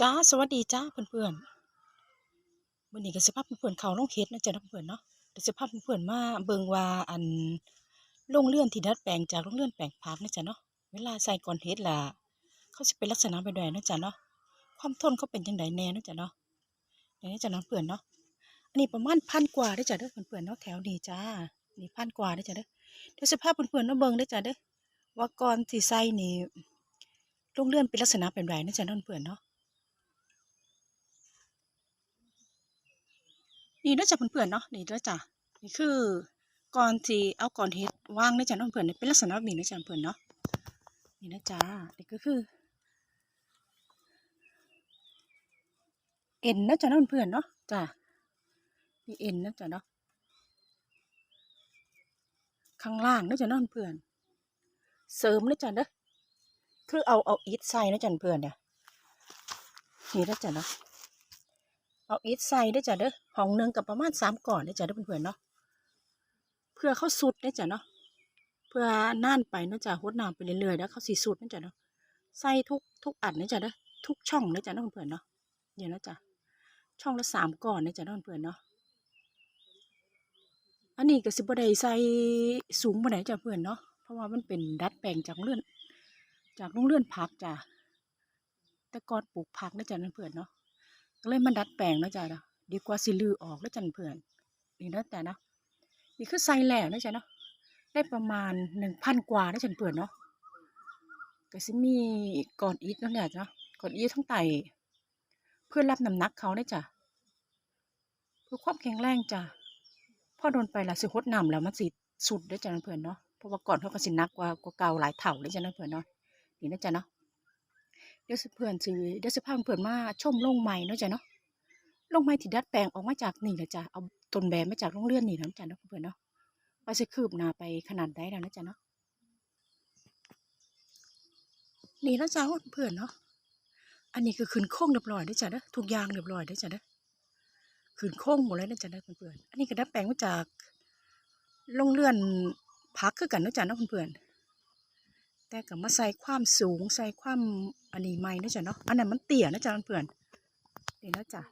จ้าสวัสดีจ้าเพื่อนๆวันนี้ก็สิพาเพื่อนๆเขาลงเฮ็ดนะจ๊ะเพื่อนเนาะเดี๋ยวสิพาเพื่อนๆมาเบิงว่าอันโรงเรือนที่ดัดแปลงจากโรงเรือนแปลงผักนะจ๊ะเนาะเวลาใส่ก่อนเฮ็ดล่ะเขาสิเป็นลักษณะแบบใดนะจ๊ะเนาะความทนเขาเป็นจังไดแน่นะจ๊ะเนาะอย่างนี้จ้ะเนาะเพื่อนเนาะอันนี้ประมาณพันกว่าได้จ้ะเด้อเพื่อนๆเนาะแถวนี้จ้านี่พันกว่าได้จ้ะเด้อเดี๋ยวสิพาเพื่อนๆมาเบิงได้จ้ะเด้อว่าก่อนที่ใส่นี่โรงเรือนเป็นลักษณะแบบใดนะจ๊ะเนาะเพื่อนเนาะ นี่เด้อจ้ะเพื่อนๆเนาะนี่เด้อจ้ะนี่คือก่อนที่เอาก่อนเฮ็ดวางด้อจ้ะเนาะเพื่อนๆเป็นลักษณะแบบนี้ด้อจ้ะเพื่อนเนาะนี่นะจ้านี่ก็คือ เอ็นนะจ้ะเนเพื่อนๆเนาะจ้ะนี่เอ็นนะจ้ะเนาะข้างล่างนะจ้ะเนเพื่อนเสริมนะจ้ะเด้อคือเอาเอาอิฐใส่นะจ้ะเพื่อนเนี่ยนี่นะจ้ะเนาะ เอาอิฐใส่ได้จ้ะเด้อห้องหนึ่งกับประมาณสามก่อนได้จ้ะเด้อเพื่อนๆเนาะเพื่อเขาสุดได้จ้ะเนาะเพื่อน่านไปเนาะจ้ะหดน้ำไปเรื่อยๆแล้วเขาสีสุดนะจ้ะเนาะใส่ทุกทุกอันนะจ้ะเด้อทุกช่องนะจ้ะเนาะเพื่อนๆเนาะเดี๋ยวนะจ้ะช่องละสามก่อนนะจ้ะเนาะเพื่อนๆเนาะอันนี้ก็สิบ่ได้ใส่สูงบ่ได้จ้ะเพื่อนเนาะเพราะว่ามันเป็นดัดแปลงจากเลื่อน จากโรงเลื่อนผักจ้ะแต่ก่อนปลูกผักนะจ้ะเพื่อนเนาะ ก็เลยมันดัดแปลงนะจ้ะเนาะดีกว่าสิลือออกแล้วจันเพื่อนนี่นะแต่เนาะนี่คือไซแหล่เนาะจ้ะเนาะได้ประมาณหนึ่งพันกว่านะจันเพื่อนเนาะก็สิมีก่อนอีทนาะเนี่ยจ้ะเนาะก่อนอีททั้งไตเพื่อรับน้ำหนักเขาได้จ้ะเพื่อความแข็งแรงจ้ะพอโดนไปละสิหดน้ำแล้วมันสิสุดได้จ้ะเพื่อนเนาะเพราะว่าก่อนเขาก็สินักกว่ากว่าเก่าหลายเท่าเลยจ้ะเพื่อนเนาะนี่นะจ้ะเนาะ ดี๋ยวสิเพื่อนสิเดี๋ยวสิพาเพื่อนมาชมโรงใหม่เนาะจ้ะเนาะโรงใหม่ที่ดัดแปลงออกมาจากนี่แหละจ้ะเอาต้นแบบมาจากโรงเรือนนี่นะจ้ะเนาะเพื่อนเนาะว่าสิคืบหน้าไปขนาดใดแล้วนะจ้ะเนาะนี่นะจ้ะเพื่อนเนาะอันนี้คือขึ้นโค้งเรียบร้อยเด้อจ้ะเด้อทุกอย่างเรียบร้อยเด้อจ้ะเด้อขึ้นโค้งหมดเลยนะจ้ะเด้อเพื่อนอันนี้ก็ดัดแปลงมาจากโรงเรือนพักคือกันนะจ้ะเนาะเพื่อน แต่ก็มาใส่ความสูงใส่ความอันนี้ใหม่นะจ๊ะเนาะอันนั้นมันเตี้ยนะจ๊ะเพื่อนๆนี่นะจ๊ะ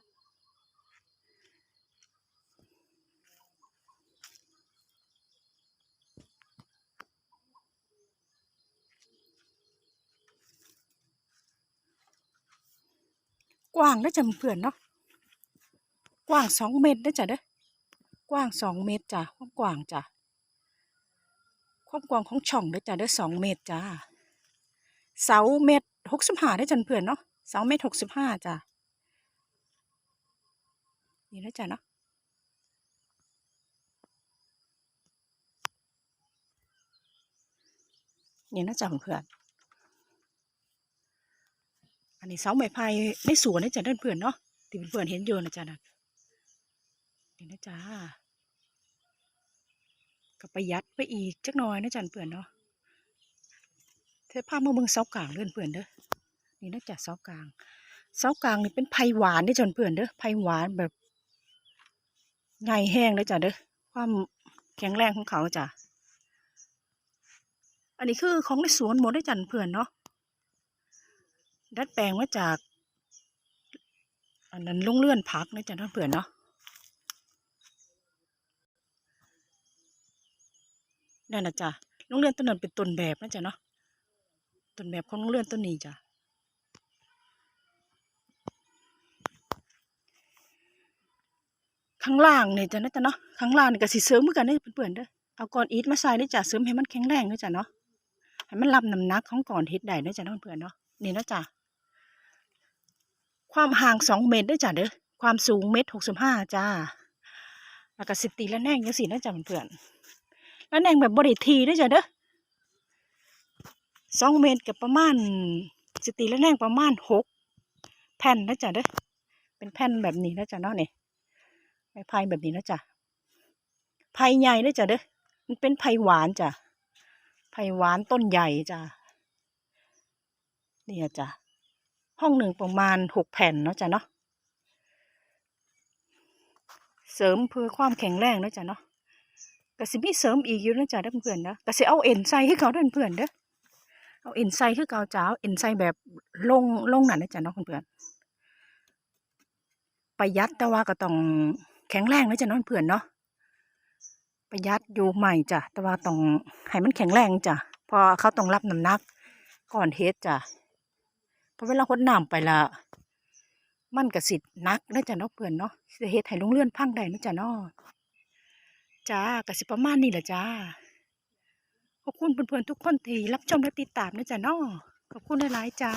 กว้างนะจ๊ะเพื่อนเนาะกว้างสองเมตรนะจ๊ะเด้อกว้างสองเมตรจ้ะความกว้างจ้ะ ความกว้างของช่องเด้อจ้ะเด้อสองเมตรจ้าเสาเมตรหกสิบห้าได้จันเพื่อนเนาะเสาเมตรหกสิบห้าจ้ะนี่นะจ๊ะเนาะนี่นะจ๊ะเพื่อนอันนี้เสาไม้ไผ่ในสวนนะจ๊ะเพื่อนเนาะที่เพื่อนเห็นอยู่นะจ๊ะนะนี่นะจ๊ะ ก็ประหยัดไปอีกจักหน่อยนะจ๊ะเพื่อนเนาะเทพามาเบิ่งเสากลางเลื่อนเพื่อนเด้อนี่นะจ๊ะเสากลาง เสากลางนี่เป็นไผ่หวานได้อจนเพื่อนเด้อไผ่หวานแบบไงแห้งเลยจ้ะเด้อความแข็งแรงของเขาจ้ะอันนี้คือของในสวนหมดได้อจันเพื่อนเนาะดัดแปลงมาจาก อันนั้นลงเลื่อนพักนะจ๊ะเพื่อนเนาะ นั่นนะจ๊ะลงเลื่อนต้นนั้นเป็นต้นแบบนะจ๊ะเนาะต้นแบบของลงเลื่อนต้นนี้จ้ะข้างล่างเนี่ยจ้ะนะจ๊ะเนาะข้างล่างนี่ก็สิเสริมเหมือนกันเด้อเพื่อนๆเด้อเอาก้อนอิฐมาใส่ได้จ้ะเสริมให้มันแข็งแรงเด้อจ้ะเนาะให้มันรับน้ำหนักของก้อนอิฐได้เด้อจ้ะเนาะเพื่อนๆเนาะนี่นะจ้ะความห่างสองเมตรเด้อจ้ะเด้อความสูงเมตรหกสิบห้าจ้าแล้วก็สิตีและแนงจังสี่นะจ้ะเพื่อนๆ และแนงแบบบริทีด้อจ้ะเด้อสองเมตรกับประมาณสิตีละแนงประมาณหกแผ่นนะจ้ะเด้อเป็นแผ่นแบบนี้นะจ้ะเนาะเนี่ไม้ไผ่แบบนี้นะจ๊ะไผ่ใหญ่เลยจ้ะเด้อมันเป็นไผ่หวานจ้ะไผ่หวานต้นใหญ่จ้ะเนี่ยจ้ะห้องหนึ่งประมาณหกแผ่นเนาะจ้ะเนาะเสริมเพื่อความแข็งแรงนะจ้ะเนาะ ก็สิมีเสริมอีกอยู่นะจ๊ะเด้อเพื่อนนะก็สิเอาเอ็นใส่ให้เขาเด้อเพื่อนเด้อเอาเอ็นใส่คือเกาจ้าเอาเอ็นใส่แบบลงลงหนันนะจ๊ะเนาะเพื่อนประหยัดแต่ว่าก็ต้องแข็งแรงนะจ้ะเน้องเพื่อนเนาะประหยัดอยู่ใหม่จ้ะแต่ว่าต้องให้มันแข็งแรงจ้ะพอเขาต้องรับน้ำหนัก ก่อนเฮ็ดจ้ะเพราะเวลาคนน้ำไปละมันก็สิหนักนะจ้ะเนาะเพื่อนเนาะเฮ็ดให้โรงเรือนพังได้นะจ้ะเนาะ จ้าก็สิประมาณนี้แหละจ้า ขอบคุณเพื่อนๆทุกคนที่รับชมและติดตามนะจ้ะน้อขอบคุณหลายๆจ้า